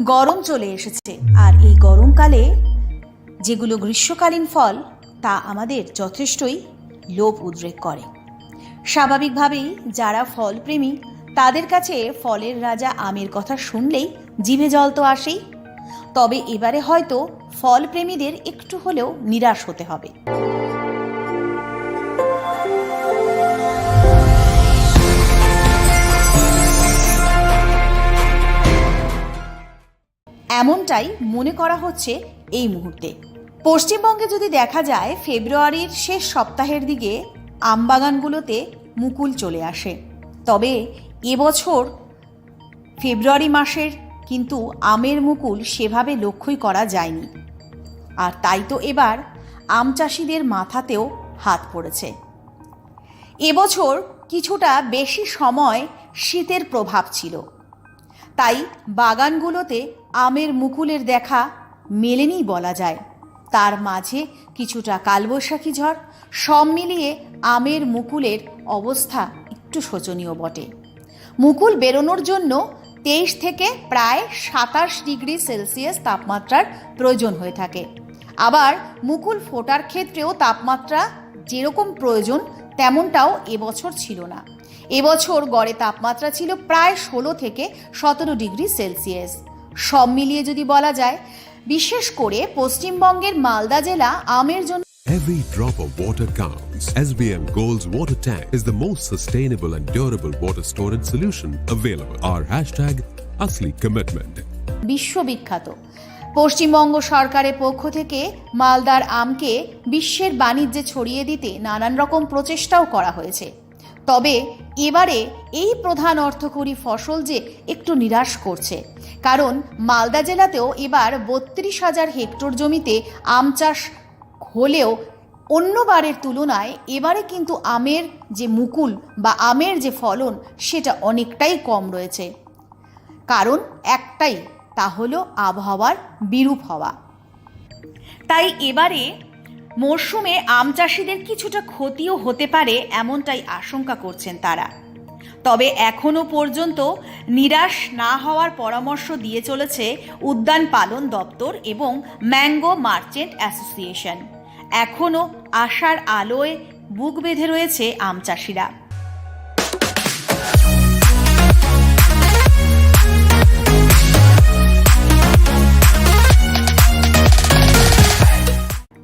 গরম চলে এসেছে। আর এই গরমকালে যেগুলো গ্রীষ্মকালীন ফল, তা আমাদের যথেষ্টই লোভ উদ্রেক করে। স্বাভাবিকভাবেই যারা ফলপ্রেমী, তাদের কাছে ফলের রাজা আমের কথা শুনলেই জিভে জল তো আসেই। তবে এবারে হয়তো ফলপ্রেমীদের একটু হলেও নিরাশ হতে হবে। এমনটাই মনে করা হচ্ছে এই মুহূর্তে। পশ্চিমবঙ্গে যদি দেখা যায়, ফেব্রুয়ারির শেষ সপ্তাহের দিকে আমবাগানগুলোতে মুকুল চলে আসে। তবে এবছর ফেব্রুয়ারি মাসের কিন্তু আমের মুকুল সেভাবে লক্ষ্যই করা যায়নি। আর তাই তো এবার আম চাষিদের মাথাতেও হাত পড়েছে। এবছর কিছুটা বেশি সময় শীতের প্রভাব ছিল। তাই বাগানগুলোতে আমের মুকুলের দেখা মেলেনি বলা যায়। তার মাঝে কিছুটা কালবৈশাখী ঝড়, সব মিলিয়ে আমের মুকুলের অবস্থা একটু শোচনীয় বটে। মুকুল বেরোনোর জন্য তেইশ থেকে প্রায় সাতাশ ডিগ্রি সেলসিয়াস তাপমাত্রার প্রয়োজন হয়ে থাকে। আবার মুকুল ফোটার ক্ষেত্রেও তাপমাত্রা যেরকম প্রয়োজন, তেমনটাও এবছর ছিল না। এবছর গড়ে তাপমাত্রা ছিল প্রায় ষোলো থেকে সতেরো ডিগ্রি সেলসিয়াস সব মিলিয়ে যদি বলা যায় বিশেষ করে পশ্চিমবঙ্গের মালদা জেলা আমের জন্য Every drop of water counts. SBM Gold's water tank is the most sustainable and durable water storage solution available. Our hashtag Asli Commitment. বিশ্ববিখ্যাত পশ্চিমবঙ্গ সরকারের পক্ষ থেকে মালদার আমকে বিশ্বের বাণিজ্যে ছড়িয়ে দিতে নানান রকম প্রচেষ্টাও করা হয়েছে তবে এবারে এই প্রধান অর্থকরী ফসল যে একটু নিরাশ করছে। কারণ মালদা জেলাতেও এবার বত্রিশ হাজার হেক্টর জমিতে আম চাষ হলেও অন্যবারের তুলনায় এবারে কিন্তু আমের যে মুকুল বা আমের যে ফলন সেটা অনেকটাই কম রয়েছে। কারণ একটাই, তা হলো আবহাওয়ার বিরূপ হওয়া। তাই এবারে মরশুমে আম চাষিদের কিছুটা ক্ষতিও হতে পারে এমনটাই আশঙ্কা করছেন তারা। তবে এখনও পর্যন্ত নিরাশ না হওয়ার পরামর্শ দিয়ে চলেছে উদ্যান পালন দপ্তর এবং ম্যাঙ্গো মার্চেন্ট অ্যাসোসিয়েশন। এখনও আশার আলোয় বুক বেঁধে রয়েছে আম চাষিরা।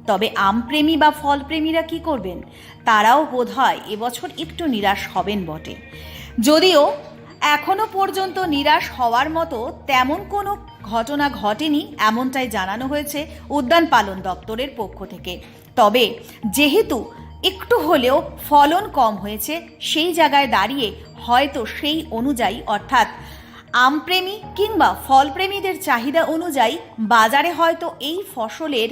তবে আমপ্রেমী বা ফলপ্রেমীরা কি করবেন? তারাও বোধ হয় এবছর একটু নিরাশ হবেন বটে। যদিও এখনও পর্যন্ত নিরাশ হওয়ার মতো তেমন কোনো ঘটনা ঘটেনি এমনটাই জানানো হয়েছে উদ্যান পালন দপ্তরের পক্ষ থেকে। তবে যেহেতু একটু হলেও ফলন কম হয়েছে, সেই জায়গায় দাঁড়িয়ে হয়তো সেই অনুযায়ী অর্থাৎ আমপ্রেমী কিংবা ফলপ্রেমীদের চাহিদা অনুযায়ী বাজারে হয়তো এই ফসলের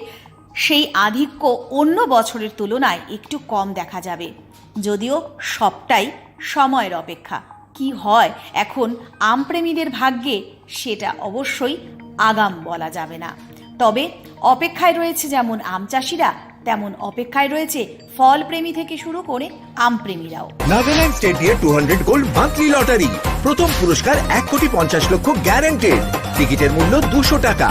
সেই আধিক্য অন্য বছরের তুলনায় একটু কম দেখা যাবে। যদিও সবটাই সময়ের অপেক্ষা। কি হয় এখন আমপ্রেমীদের ভাগ্যে সেটা অবশ্যই আগাম বলা যাবে না। তবে অপেক্ষায় রয়েছে যেমন আম চাষিরা, তেমন অপেক্ষায় রয়েছে ফলপ্রেমী থেকে শুরু করে আমপ্রেমীরাও। নাগাল্যান্ড স্টেট দিয়ে two hundred gold monthly lottery প্রথম পুরস্কার এক কোটি পঞ্চাশ লক্ষ গ্যারান্টেড টিকিটের মূল্য দুশো টাকা।